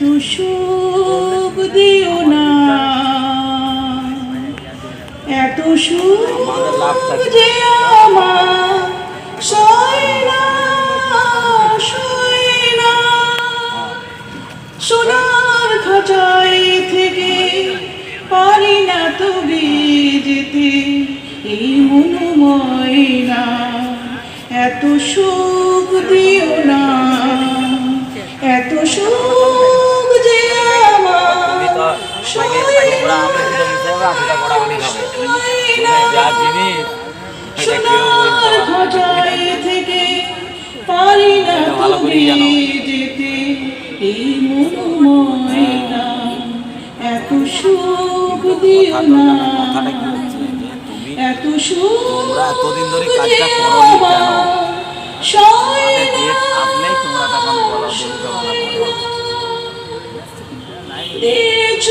এত সুখ দিও না। এত সুখ যে আমার সয় না সোনার খাঁচাই থেকে পারি না তবে যেতে, এই মনোময় না। এত সুখ দিও না। সোনার থেকে পারি না করেই যেতে এই মনোময় এত সুখ দিও না তুমি এত সুখ তোমরা এতদিন ধরে কাজটা করোনি কেন? আমার সয় আমাদের না, ডেট আসলেই তোমরা তখন বলো দেবী দিয়েছ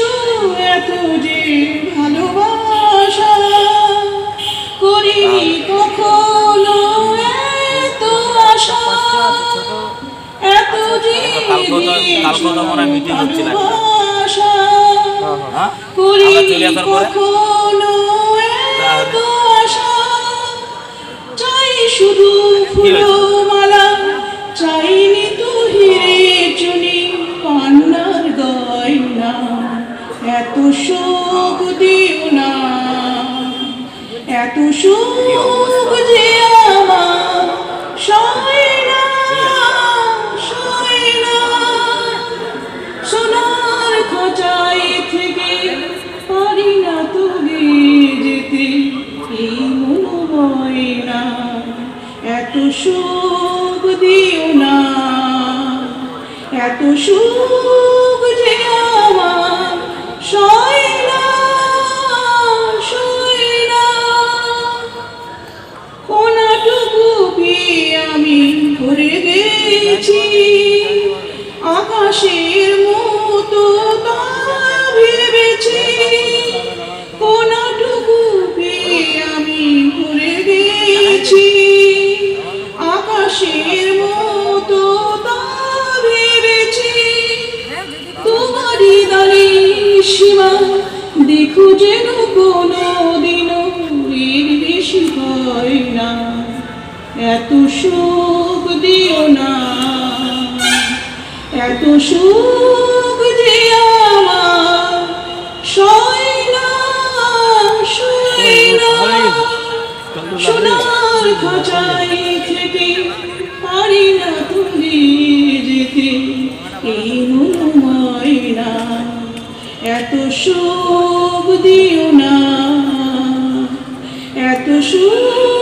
এত যে ভালোবাসা করিনি কালকে তো- কালকে তো মনে হয় হচ্ছিল হ্যাঁ? আমরা চলে আসার পরে এত আশা চাই শুধু ফুলমালা চাইনি তো চুনি পান্নার গয়না এত শোক দিও না এত শোক যে আমার। এই মনোময় না এত সুখ দিও না, এত সুখ যে আমার না, সয় আমি ভরে গেছি আকাশের মতো তা সীমা দেখো যেন কোনো দিনও এর বেশি হয় না এত সুখ দিও না এত সুখ যে আমার সয় না সয় সোনার খাঁচাই শোভ দিও না। এত শোভ